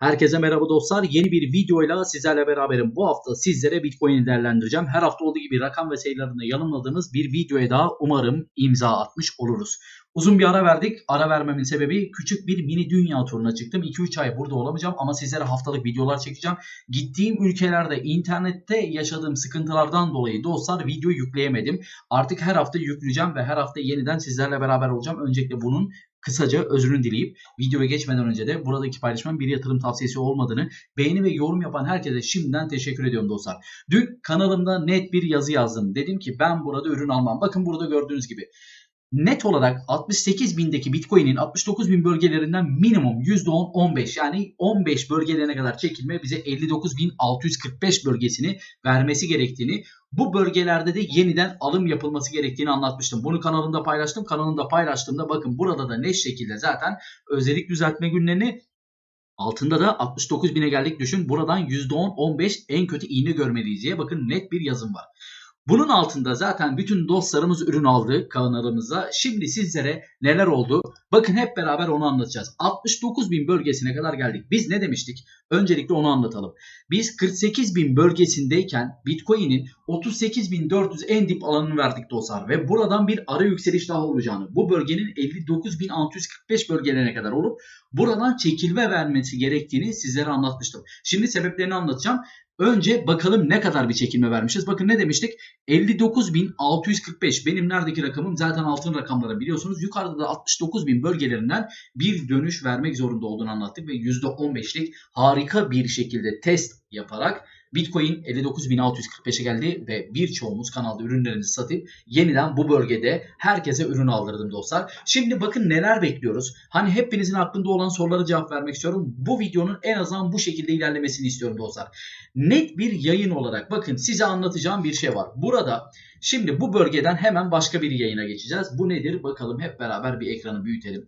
Herkese merhaba dostlar. Yeni bir videoyla sizlerle beraberim. Bu hafta sizlere Bitcoin'i değerlendireceğim. Her hafta olduğu gibi rakam ve sayılarını yanımladığımız bir videoya daha umarım imza atmış oluruz. Uzun bir ara verdik. Ara vermemin sebebi küçük bir mini dünya turuna çıktım. 2-3 ay burada olamayacağım ama sizlere haftalık videolar çekeceğim. Gittiğim ülkelerde internette yaşadığım sıkıntılardan dolayı dostlar video yükleyemedim. Artık her hafta yükleyeceğim ve her hafta yeniden sizlerle beraber olacağım. Öncelikle bunun kısaca özrünü dileyip videoya geçmeden önce de buradaki paylaşmam bir yatırım tavsiyesi olmadığını beğeni ve yorum yapan herkese şimdiden teşekkür ediyorum dostlar. Dün kanalımda net bir yazı yazdım. Dedim ki ben burada ürün almam. Bakın burada gördüğünüz gibi net olarak 68 bindeki Bitcoin'in 69 bin bölgelerinden minimum %10-15 yani 15 bölgelerine kadar çekilme bize 59.645 bölgesini vermesi gerektiğini bu bölgelerde de yeniden alım yapılması gerektiğini anlatmıştım. Bunu kanalımda paylaştım. Kanalımda paylaştığımda bakın burada da net şekilde zaten özellik düzeltme günlerini Altında da 69 bine geldik düşün. Buradan %10-15 en kötü iğne görmeliyiz diye bakın net bir yazım var. Bunun altında zaten bütün dostlarımız ürün aldı kanalımıza. Şimdi sizlere neler oldu? Bakın hep beraber onu anlatacağız. 69 bin bölgesine kadar geldik. Biz ne demiştik? Öncelikle onu anlatalım. Biz 48 bin bölgesindeyken Bitcoin'in 38.400 en dip alanını verdik dostlar. Ve buradan bir ara yükseliş daha olacağını. Bu bölgenin 59.645 bölgelerine kadar olup buradan çekilme vermesi gerektiğini sizlere anlatmıştım. Şimdi sebeplerini anlatacağım. Önce bakalım ne kadar bir çekilme vermişiz. Bakın ne demiştik? 59.645 benim neredeki rakamım zaten altın rakamları biliyorsunuz. Yukarıda da 69.000 bölgelerinden bir dönüş vermek zorunda olduğunu anlattık ve %15'lik harika bir şekilde test yaparak Bitcoin 59.645'e geldi ve birçoğumuz kanalda ürünlerimizi satıp yeniden bu bölgede herkese ürün aldırdım dostlar. Şimdi bakın neler bekliyoruz. Hani hepinizin aklında olan sorulara cevap vermek istiyorum. Bu videonun en azından bu şekilde ilerlemesini istiyorum dostlar. Net bir yayın olarak bakın size anlatacağım bir şey var. Burada şimdi bu bölgeden hemen başka bir yayına geçeceğiz. Bu nedir? Bakalım hep beraber bir ekranı büyütelim.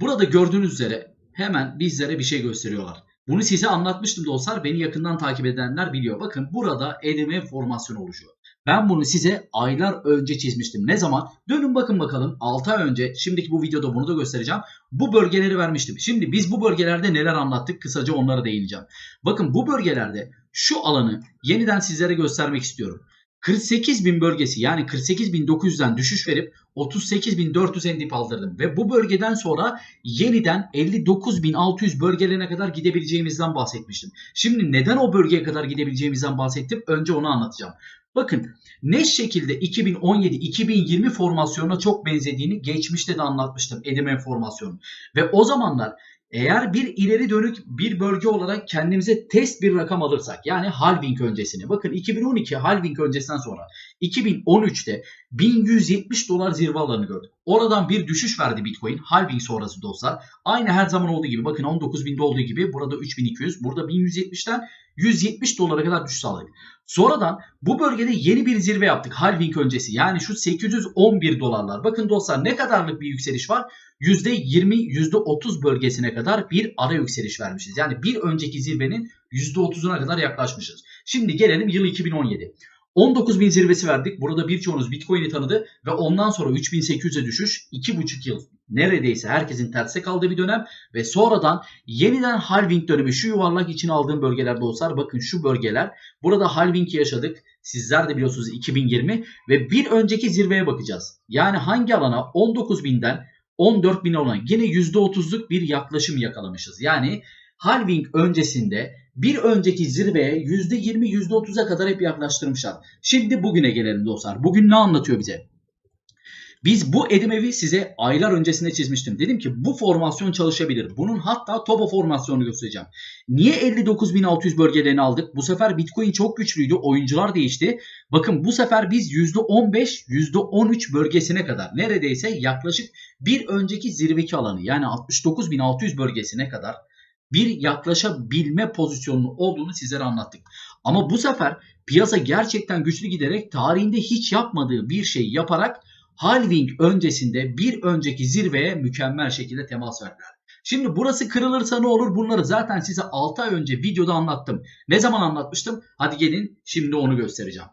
Burada gördüğünüz üzere hemen bizlere bir şey gösteriyorlar. Bunu size anlatmıştım dostlar. Beni yakından takip edenler biliyor. Bakın burada EDM formasyonu oluşuyor. Ben bunu size aylar önce çizmiştim. Ne zaman? Dönün bakın bakalım 6 ay önce. Şimdiki bu videoda bunu da göstereceğim. Bu bölgeleri vermiştim. Şimdi biz bu bölgelerde neler anlattık? Kısaca onlara değineceğim. Bakın bu bölgelerde şu alanı yeniden sizlere göstermek istiyorum. 48 bin bölgesi yani 48.900'den düşüş verip 38.400 en dip aldırdım. Ve bu bölgeden sonra yeniden 59.600 bölgelerine kadar gidebileceğimizden bahsetmiştim. Şimdi neden o bölgeye kadar gidebileceğimizden bahsettim? Önce onu anlatacağım. Bakın ne şekilde 2017-2020 formasyonuna çok benzediğini geçmişte de anlatmıştım EDM formasyonu. Ve o zamanlar eğer bir ileri dönük bir bölge olarak kendimize test bir rakam alırsak yani halving öncesini bakın 2012 halving öncesinden sonra 2013'te 1170 dolar zirve alanı gördük. Oradan bir düşüş verdi Bitcoin halving sonrası dostlar. Aynı her zaman olduğu gibi bakın 19.000'de olduğu gibi burada 3200 burada 1170'ten 170 dolara kadar düşüş sağladık. Sonradan bu bölgede yeni bir zirve yaptık halving öncesi. Yani şu 811 dolarlar. Bakın dostlar ne kadarlık bir yükseliş var? %20, %30 bölgesine kadar bir ara yükseliş vermişiz. Yani bir önceki zirvenin %30'una kadar yaklaşmışız. Şimdi gelelim yıl 2017. 19 bin zirvesi verdik. Burada birçoğunuz Bitcoin'i tanıdı ve ondan sonra 3800'e düşüş 2,5 yıl neredeyse herkesin terse kaldığı bir dönem ve sonradan yeniden halving dönemi şu yuvarlak için aldığım bölgeler dostlar bakın şu bölgeler burada halving yaşadık. Sizler de biliyorsunuz 2020 ve bir önceki zirveye bakacağız. Yani hangi alana 19 binden 14 bin olan yine %30'luk bir yaklaşım yakalamışız. Yani halving öncesinde bir önceki zirveye %20 %30'a kadar hep yaklaştırmışlar. Şimdi bugüne gelelim dostlar. Bugün ne anlatıyor bize? Biz bu Edim size aylar öncesinde çizmiştim. Dedim ki bu formasyon çalışabilir. Bunun hatta Topo formasyonunu göstereceğim. Niye 59.600 bölgelerini aldık? Bu sefer Bitcoin çok güçlüydü. Oyuncular değişti. Bakın bu sefer biz %15, %13 bölgesine kadar neredeyse yaklaşık bir önceki zirveki alanı yani 69.600 bölgesine kadar bir yaklaşabilme pozisyonunun olduğunu sizlere anlattık. Ama bu sefer piyasa gerçekten güçlü giderek tarihinde hiç yapmadığı bir şey yaparak halving öncesinde bir önceki zirveye mükemmel şekilde temas verdiler. Şimdi burası kırılırsa ne olur? Bunları zaten size 6 ay önce videoda anlattım. Ne zaman anlatmıştım? Hadi gelin şimdi onu göstereceğim.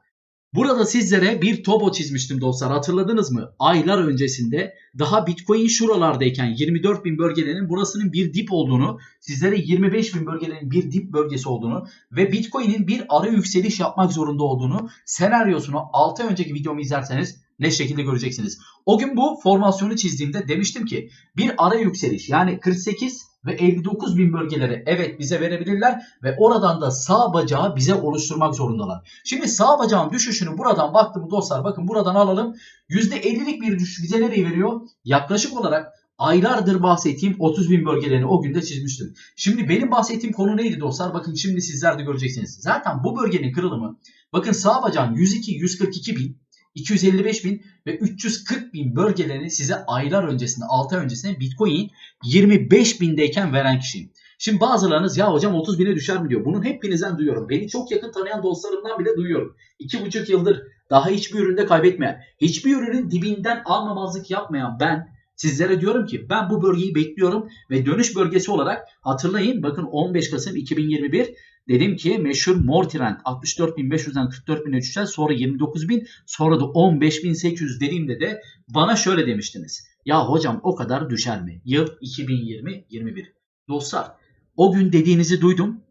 Burada sizlere bir topo çizmiştim dostlar hatırladınız mı? Aylar öncesinde daha Bitcoin şuralardayken 24 bin bölgelerinin burasının bir dip olduğunu, sizlere 25 bin bölgelerin bir dip bölgesi olduğunu ve Bitcoin'in bir ara yükseliş yapmak zorunda olduğunu senaryosunu 6 önceki videomu izlerseniz ne şekilde göreceksiniz. O gün bu formasyonu çizdiğimde demiştim ki bir ara yükseliş yani 48 ve 59 bin bölgeleri evet bize verebilirler ve oradan da sağ bacağı bize oluşturmak zorundalar. Şimdi sağ bacağın düşüşünü buradan baktım dostlar bakın buradan alalım. %50'lik bir düşüş bize nereyi veriyor? Yaklaşık olarak aylardır bahsettiğim 30 bin bölgelerini o günde çizmiştim. Şimdi benim bahsettiğim konu neydi dostlar? Bakın şimdi sizler de göreceksiniz. Zaten bu bölgenin kırılımı bakın sağ bacağın 102, 142 bin 255 bin ve 340 bin bölgelerini size aylar öncesinde 6 ay öncesinde Bitcoin 25 bindeyken veren kişiyim. Şimdi bazılarınız ya hocam 30 bine düşer mi diyor. Bunun hepinizden duyuyorum. Beni çok yakın tanıyan dostlarımdan bile duyuyorum. 2,5 yıldır daha hiçbir üründe kaybetmeyen, hiçbir ürünün dibinden almamazlık yapmayan ben sizlere diyorum ki ben bu bölgeyi bekliyorum ve dönüş bölgesi olarak hatırlayın bakın 15 Kasım 2021 Dedim ki meşhur Mortirent 64.500'den 44.000'e düşer sonra 29.000 sonra da 15.800 dediğimde de bana şöyle demiştiniz. Ya hocam o kadar düşer mi? Yıl 2020-21. Dostlar o gün dediğinizi duydum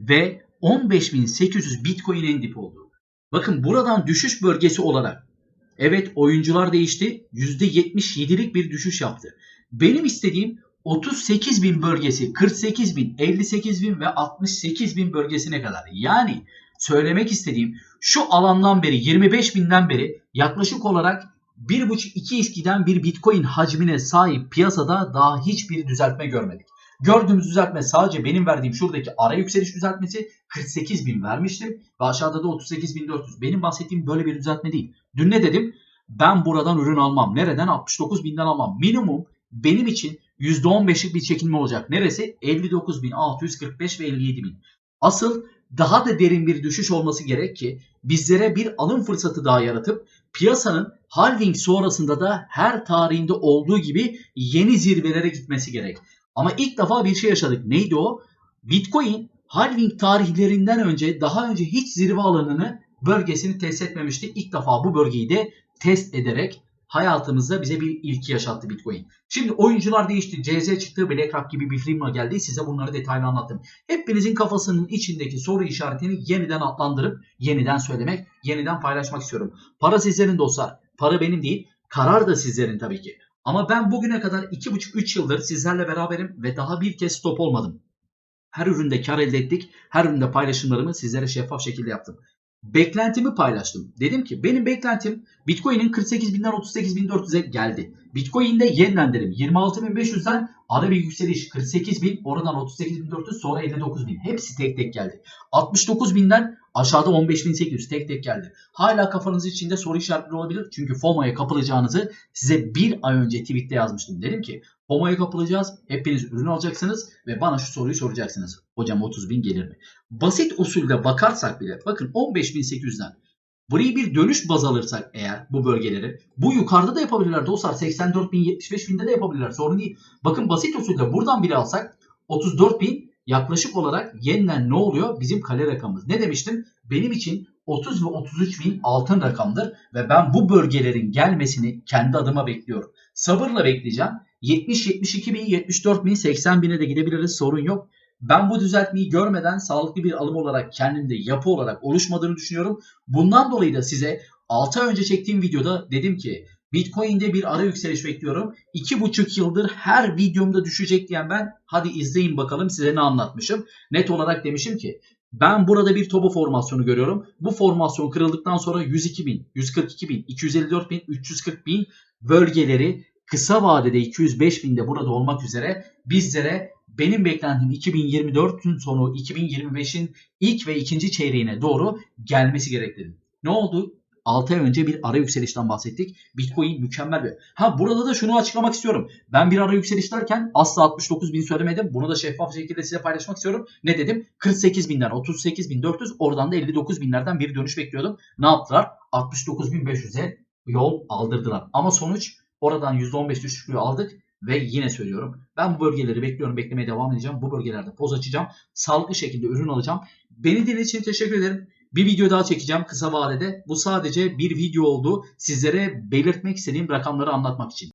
ve 15.800 Bitcoin en dip oldu. Bakın buradan düşüş bölgesi olarak evet oyuncular değişti %77'lik bir düşüş yaptı. Benim istediğim 38 bin bölgesi 48 bin 58 bin ve 68 bin bölgesine kadar. Yani söylemek istediğim şu alandan beri 25 binden beri yaklaşık olarak 1,5-2 eskiden bir bitcoin hacmine sahip piyasada daha hiçbir düzeltme görmedik. Gördüğümüz düzeltme sadece benim verdiğim şuradaki ara yükseliş düzeltmesi 48 bin vermiştim. Ve aşağıda da 38 bin 400. Benim bahsettiğim böyle bir düzeltme değil. Dün ne dedim? Ben buradan ürün almam. Nereden? 69 binden almam. Minimum benim için %15'lik bir çekilme olacak. Neresi? 59.645 ve 57.000. Asıl daha da derin bir düşüş olması gerek ki bizlere bir alım fırsatı daha yaratıp piyasanın halving sonrasında da her tarihinde olduğu gibi yeni zirvelere gitmesi gerek. Ama ilk defa bir şey yaşadık. Neydi o? Bitcoin halving tarihlerinden önce daha önce hiç zirve alanını bölgesini test etmemişti. İlk defa bu bölgeyi de test ederek hayatımızda bize bir ilki yaşattı Bitcoin. Şimdi oyuncular değişti. CZ çıktı. BlackRock gibi bir firma geldi. Size bunları detaylı anlattım. Hepinizin kafasının içindeki soru işaretini yeniden adlandırıp yeniden söylemek, yeniden paylaşmak istiyorum. Para sizlerin dostlar. Para benim değil. Karar da sizlerin tabii ki. Ama ben bugüne kadar 2,5-3 yıldır sizlerle beraberim ve daha bir kez stop olmadım. Her üründe kar elde ettik. Her üründe paylaşımlarımı sizlere şeffaf şekilde yaptım beklentimi paylaştım. Dedim ki benim beklentim Bitcoin'in 48.000'den 38.400'e geldi. Bitcoin'de yeniden 26.500'den ara bir yükseliş 48.000 oradan 38.400 sonra 59.000 hepsi tek tek geldi. 69.000'den aşağıda 15.800 tek tek geldi. Hala kafanız içinde soru işaretleri olabilir. Çünkü FOMO'ya kapılacağınızı size bir ay önce tweette yazmıştım. Dedim ki FOMO'ya kapılacağız. Hepiniz ürün alacaksınız ve bana şu soruyu soracaksınız. Hocam 30 bin gelir mi? Basit usulde bakarsak bile bakın 15.800'den burayı bir dönüş baz alırsak eğer bu bölgeleri bu yukarıda da yapabilirler dostlar 84 bin 75 binde de yapabilirler sorun değil. Bakın basit usulde buradan bile alsak 34 bin yaklaşık olarak yeniden ne oluyor? Bizim kale rakamımız. Ne demiştim? Benim için 30 ve 33 bin altın rakamdır ve ben bu bölgelerin gelmesini kendi adıma bekliyorum. Sabırla bekleyeceğim. 70, 72 bin, 74 bin, 80 bine de gidebiliriz sorun yok. Ben bu düzeltmeyi görmeden sağlıklı bir alım olarak kendimde yapı olarak oluşmadığını düşünüyorum. Bundan dolayı da size 6 ay önce çektiğim videoda dedim ki Bitcoin'de bir ara yükseliş bekliyorum. 2,5 yıldır her videomda düşecek diyen ben hadi izleyin bakalım size ne anlatmışım. Net olarak demişim ki ben burada bir topo formasyonu görüyorum. Bu formasyon kırıldıktan sonra 102 bin, 142 bin, 254 bin, 340 bin bölgeleri kısa vadede 205 binde burada olmak üzere bizlere benim beklentim 2024'ün sonu 2025'in ilk ve ikinci çeyreğine doğru gelmesi gerektiğini. Ne oldu? 6 ay önce bir ara yükselişten bahsettik. Bitcoin mükemmel bir. Ha burada da şunu açıklamak istiyorum. Ben bir ara yükseliş derken asla 69 bin söylemedim. Bunu da şeffaf şekilde size paylaşmak istiyorum. Ne dedim? 48 binden 38 bin 400 oradan da 59 binlerden bir dönüş bekliyordum. Ne yaptılar? 69 bin 500'e yol aldırdılar. Ama sonuç oradan %15 düşüklüğü aldık. Ve yine söylüyorum ben bu bölgeleri bekliyorum beklemeye devam edeceğim. Bu bölgelerde poz açacağım. Sağlıklı şekilde ürün alacağım. Beni dinlediğiniz için teşekkür ederim. Bir video daha çekeceğim kısa vadede. Bu sadece bir video oldu. Sizlere belirtmek istediğim rakamları anlatmak için.